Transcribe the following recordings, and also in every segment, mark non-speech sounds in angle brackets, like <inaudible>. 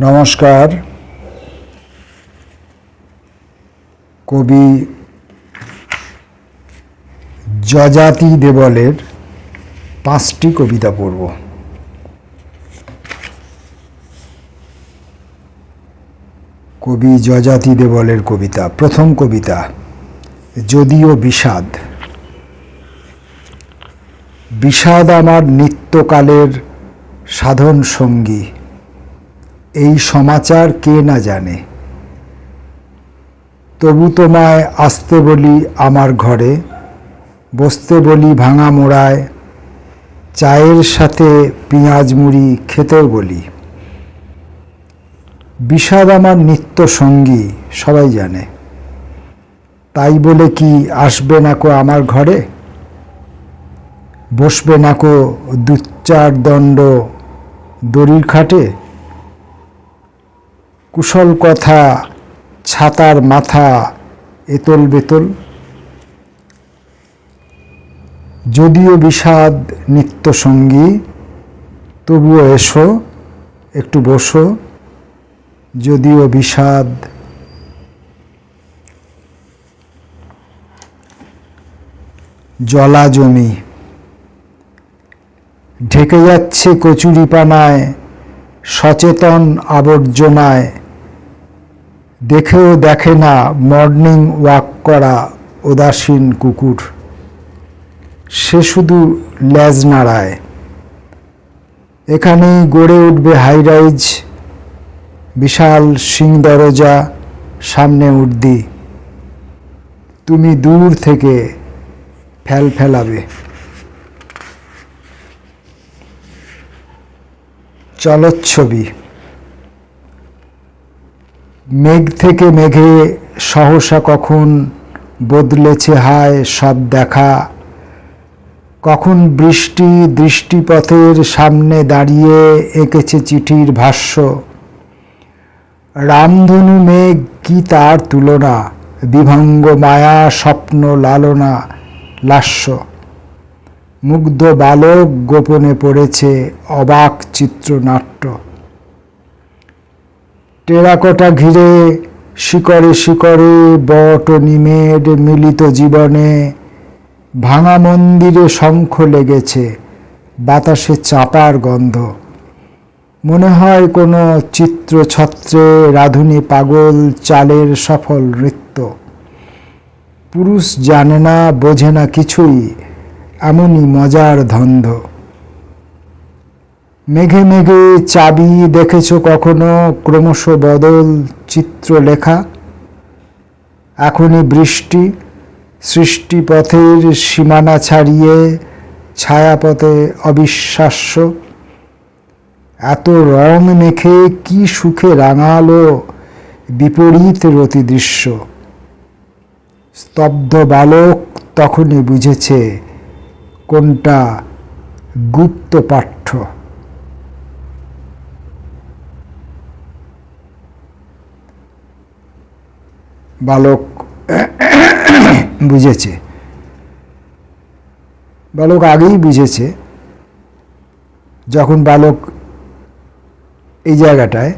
নমস্কার। কবি যজাতি দেবলের পাঁচটি কবিতা পড়ব। কবি যজাতি দেবলের কবিতা, প্রথম কবিতা, যদিও বিষাদ। বিষাদ আমার নিত্যকালের সাধন সঙ্গী। এই সমাচার কে না জানে? তবু তোমায় আসতে বলি আমার ঘরে, বসতে বলি ভাঙা মোড়ায়, চায়ের সাথে পেঁয়াজ মুড়ি খেতেও বলি। বিষাদ আমার নিত্য সঙ্গী, সবাই জানে। তাই বলে কি আসবে না কো আমার ঘরে? বসবে না কো দু চার দণ্ড দড়ির খাটে? কুশল কথা, ছাতার মাথা, এতল বেতল। যদিও বিষাদ নিত্য সঙ্গী, তবুও এসো, একটু বসো। যদিও বিষাদ জলা জমি ঢেকে যাচ্ছে কচুরিপানায় সচেতন আবর্জনায় দেখেও দেখে না মর্নিং ওয়াক করা উদাসীন কুকুর। সে শুধু ল্যাজ নাড়ায়। এখানেই গড়ে উঠবে হাইরাইজ বিশাল সিং দরজা, সামনে উর্দি। তুমি দূর থেকে ফেল ফেলাবে। চলচ্ছবি। মেঘ থেকে মেঘে সহসা কখন বদলেছে হায় সব দেখা। কখন বৃষ্টি দৃষ্টিপথের সামনে দাঁড়িয়ে এঁকেছে চিঠির ভাষ্য। রামধনু মেঘ কি তার তুলনা? বিভঙ্গ মায়া স্বপ্ন লালনা, লাস্য। মুগ্ধ বালক গোপনে পড়েছে অবাক চিত্রনাট্য। টেরাকোটা ঘিরে শিকরে শিকরে বট নিমের মিলিত জীবনে ভাঙা মন্দিরে শঙ্খ লেগেছে, বাতাসে চাপার গন্ধ। মনে হয় কোনো চিত্রছত্রে রাধুনী পাগল চালের সফল নৃত্য। পুরুষ জানে না, বোঝে না কিছুই। এমনই মজার ধন্ধ। মেঘে মেঘে চাবি দেখেছ কখনো? ক্রমশ বদল চিত্রলেখা। এখনই বৃষ্টি, সৃষ্টিপথের সীমানা ছাড়িয়ে ছায়াপথে অবিশ্বাস্য। এত রং মেখে কি সুখে রাঙালো বিপরীত রতিদৃশ্য। স্তব্ধ বালক তখনই বুঝেছে কোনটা গুপ্ত পাঠ্য? বালক <coughs> বুঝেছে। বালক আগেই বুঝেছে, যখন বালক এই জায়গাটায়,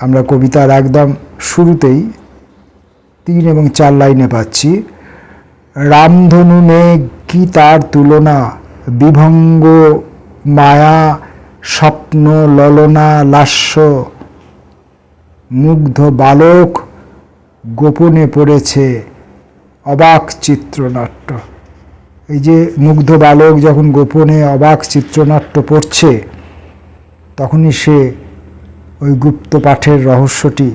আমরা কবিতার একদম শুরুতেই তিন এবং চার লাইনে পাচ্ছি, রামধনু মেঘ কি তার তুলনা? বিভঙ্গ, মায়া, স্বপ্ন, ললনা, লাস্য। মুগ্ধ বালক গোপনে পড়েছে। অবাক চিত্রনাট্য। এই যে মুগ্ধ বালক যখন গোপনে অবাক চিত্রনাট্য পড়ছে, তখনই সে ওই গুপ্ত পাঠের রহস্যটি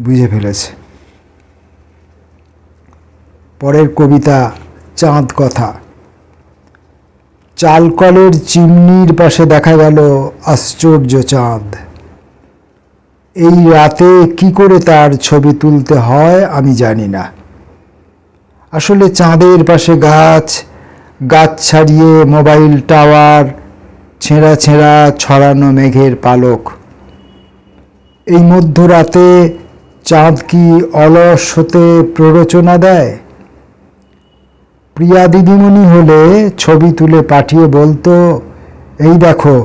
বুঝে ফেলেছে। পরের কবিতা চাঁদ কথা। চালকলের চিমনির পাশে দেখা গেল আশ্চর্য চাঁদ। এই রাতে কি করে তার ছবি তুলতে হয় আমি জানি না। আসলে চাঁদের পাশে গাছ গাছ ছাড়িয়ে মোবাইল টাওয়ার, ছেঁড়া ছেঁড়া ছড়ানো মেঘের পালক। এই মধ্যরাতে চাঁদ কি অলস হতে প্ররোচনা দেয়? প্রিয়া দিদিমণি হলে ছবি তুলে পাঠিয়ে বলতো, এই দেখো,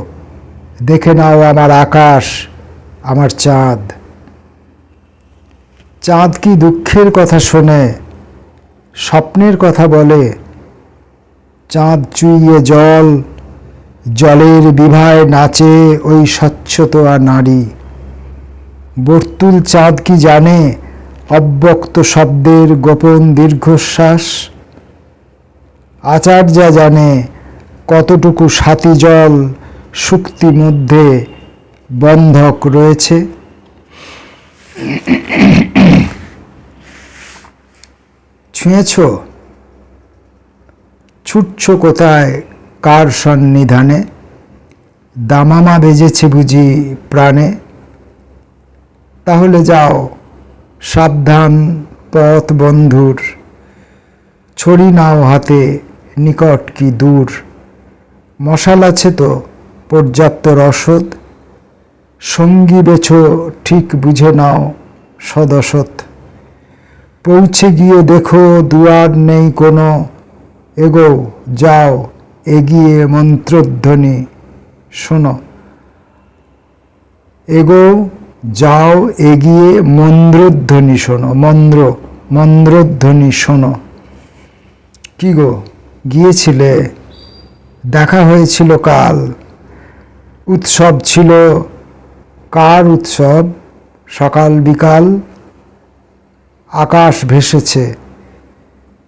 দেখে নাও আমার আকাশ, আমার চাঁদ। চাঁদ কি দুঃখের কথা শোনে, স্বপ্নের কথা বলে। চাঁদ চুইয়ে জল, জলের বিভায় নাচে ওই স্বচ্ছতা নারী। বর্তুল চাঁদ কি জানে, অব্যক্ত শব্দের গোপন দীর্ঘশ্বাস? আচার্যা জানে কতটুকু সাথী জল শুক্তি মধ্যে বন্ধক রয়েছে? ছুঁয়েছ? ছুটছ কোথায় কার সন্নিধানে? দামামা বেজেছে বুঝি প্রাণে। তাহলে যাও, সাবধান পথ বন্ধুর ছড়ি নাও হাতে নিকট কি দূর? মশাল আছে তো, পর্যাপ্ত রসদ? সঙ্গী বেছো, ঠিক বুঝে নাও সদসৎ পৌঁছে গিয়ে দেখো দুয়ার নেই কোনো। এগো, যাও, এগিয়ে মন্ত্রধ্বনি, শোনো। এগো, যাও, এগিয়ে মন্দ্রধ্বনি শোনো মন্দ্র মন্দ্রধ্বনি শোনো। কি গো? গিয়েছিলে, দেখা হয়েছিল কাল। উৎসব ছিল কার উৎসব? সকাল বিকাল আকাশ ভেসেছে।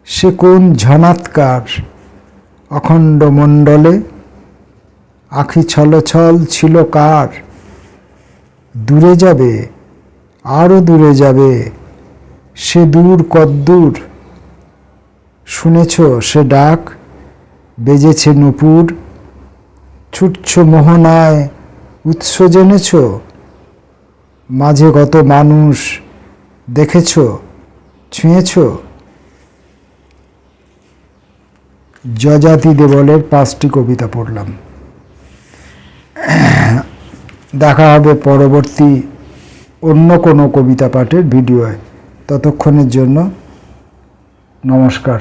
সে কোন ঝনাৎকার? অখণ্ড মণ্ডলে আখি ছলছল ছিল কার? দূরে যাবে আরও দূরে যাবে। সে দূর কদ্দূর শুনেছ, সে ডাক? বেজেছে নুপুর। ছুটছ মোহনায়, উৎস জেনেছ? মাঝে কত মানুষ দেখেছ, ছুঁয়েছ? যজাতি দেবলের পাঁচটি কবিতা পড়লাম। দেখা হবে পরবর্তী অন্য কোনো কবিতা পাঠের ভিডিওয়। ততক্ষণের জন্য নমস্কার।